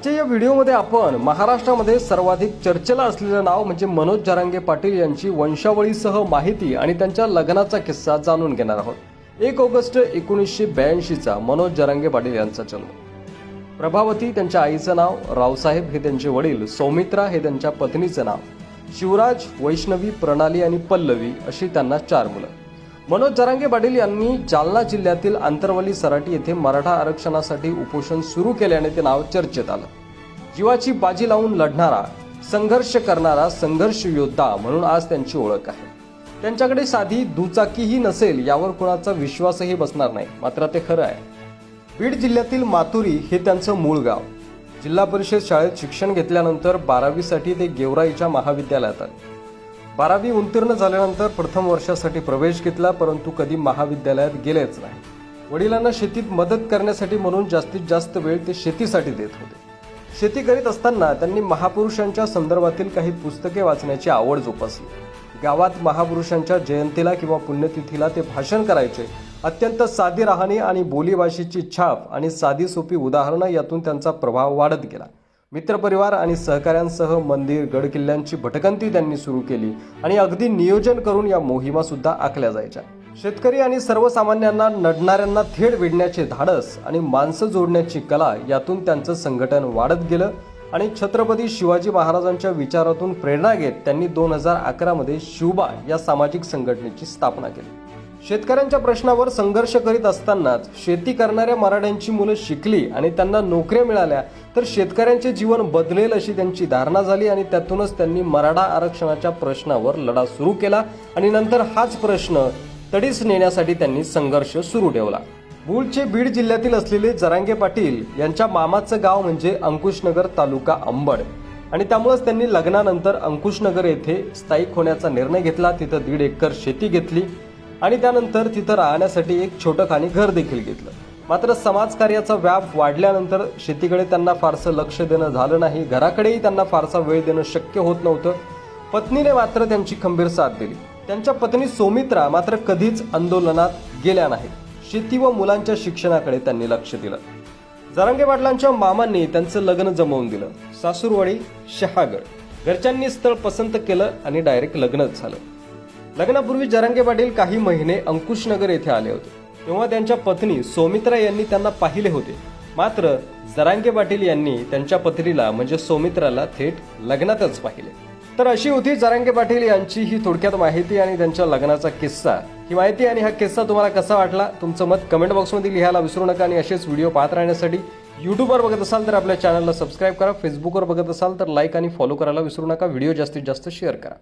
आजच्या या व्हिडिओमध्ये आपण महाराष्ट्रामध्ये सर्वाधिक चर्चेला असलेलं नाव म्हणजे मनोज जरांगे पाटील यांची वंशावळीसह माहिती आणि त्यांच्या लग्नाचा किस्सा जाणून घेणार आहोत. एक ऑगस्ट एकोणीसशे ब्याऐंशीचा मनोज जरांगे पाटील यांचा जन्म. प्रभावती त्यांच्या आईचं नाव रावसाहेब हे त्यांचे वडील सौमित्रा हे त्यांच्या पत्नीचं नाव शिवराज वैष्णवी प्रणाली आणि पल्लवी अशी त्यांना चार मुलं. मनोज जरांगे पाटील यांनी जालना जिल्ह्यातील आंतरवली सराटी येथे मराठा आरक्षणासाठी उपोषण सुरू केल्याने ते नाव चर्चेत आलं. जीवाची बाजी लावून लढणारा संघर्ष करणारा संघर्ष योद्धा म्हणून आज त्यांची ओळख आहे. त्यांच्याकडे साधी दुचाकीही नसेल यावर कुणाचा विश्वासही बसणार नाही मात्र ते खरं आहे. बीड जिल्ह्यातील माथुरी हे त्यांचं मूळ गाव. जिल्हा परिषद शाळेत शिक्षण घेतल्यानंतर बारावीसाठी ते गेवराईच्या महाविद्यालयात आले. बारावी उत्तीर्ण झाल्यानंतर प्रथम वर्षासाठी प्रवेश घेतला परंतु कधी महाविद्यालयात गेलेच नाही. वडिलांना शेतीत मदत करण्यासाठी म्हणून जास्तीत जास्त वेळ ते शेतीसाठी देत होते. शेती करीत असताना त्यांनी महापुरुषांच्या संदर्भातील काही पुस्तके वाचण्याची आवड जोपासली. गावात महापुरुषांच्या जयंतीला किंवा पुण्यतिथीला ते भाषण करायचे. अत्यंत साधी राहणी आणि बोलीभाषेची छाप आणि साधी सोपी उदाहरणं यातून त्यांचा प्रभाव वाढत गेला. मित्रपरिवार आणि सहकाऱ्यांसह मंदिर गडकिल्ल्यांची भटकंती त्यांनी सुरू केली आणि अगदी नियोजन करून या मोहिमा सुद्धा आखल्या जायच्या. शेतकरी आणि सर्वसामान्यांना नडणाऱ्यांना थेट विडण्याचे धाडस आणि माणसं जोडण्याची कला यातून त्यांचं संघटन वाढत गेलं आणि छत्रपती शिवाजी महाराजांच्या विचारातून प्रेरणा घेत त्यांनी दोन हजार अकरामध्ये शिवबा या सामाजिक संघटनेची स्थापना केली. शेतकऱ्यांच्या प्रश्नावर संघर्ष करीत असतानाच शेती करणाऱ्या मराठ्यांची मुलं शिकली आणि त्यांना नोकऱ्या मिळाल्या तर शेतकऱ्यांचे जीवन बदलेल अशी त्यांची धारणा झाली आणि त्यातूनच त्यांनी मराठा आरक्षणाच्या प्रश्नावर लढा सुरू केला आणि नंतर हाच प्रश्न तडीस नेण्यासाठी त्यांनी संघर्ष सुरू ठेवला. मूळचे बीड जिल्ह्यातील असलेले जरांगे पाटील यांच्या मामाचं गाव म्हणजे अंकुशनगर तालुका अंबड आणि त्यामुळेच त्यांनी लग्नानंतर अंकुशनगर येथे स्थायिक होण्याचा निर्णय घेतला. तिथं दीड एकर शेती घेतली. आणि त्यानंतर तिथं राहण्यासाठी एक छोटं खाणी घर देखील घेतलं. मात्र समाजकार्याचा व्याप वाढल्यानंतर शेतीकडे त्यांना फारसं लक्ष देणं झालं नाही. घराकडेही त्यांना फारसा वेळ देणं शक्य होत नव्हतं. पत्नीने मात्र त्यांची खंबीर साथ दिली. त्यांच्या पत्नी सोमित्रा मात्र कधीच आंदोलनात गेल्या नाहीत. शेती व मुलांच्या शिक्षणाकडे त्यांनी लक्ष दिलं. जरांगे पाटलांच्या मामांनी त्यांचं लग्न जमवून दिलं. सासूरवाडी शहागड. घरच्यांनी स्थळ पसंत केलं आणि डायरेक्ट लग्नच झालं. लग्नापूर्वी जरांगे पाटील काही महिने अंकुशनगर येथे आले होते. तेव्हा त्यांच्या पत्नी सौमित्रा यांनी त्यांना पाहिले होते. मात्र जरांगे पाटील यांनी त्यांच्या पत्नीला म्हणजे सौमित्राला थेट लग्नातच पाहिले. तर अशी होती जरांगे पाटील यांची ही थोडक्यात माहिती आणि त्यांच्या लग्नाचा किस्सा. ही माहिती आणि हा किस्सा तुम्हाला कसा वाटला? तुमचं मत कमेंट बॉक्समध्ये लिहायला विसरू नका आणि असेच व्हिडिओ पाहत राहण्यासाठी युट्यूबवर बघत असाल तर आपल्या चॅनलला सबस्क्राईब करा फेसबुकवर बघत असाल तर लाईक आणि फॉलो करायला विसरू नका. व्हिडिओ जास्तीत जास्त शेअर करा.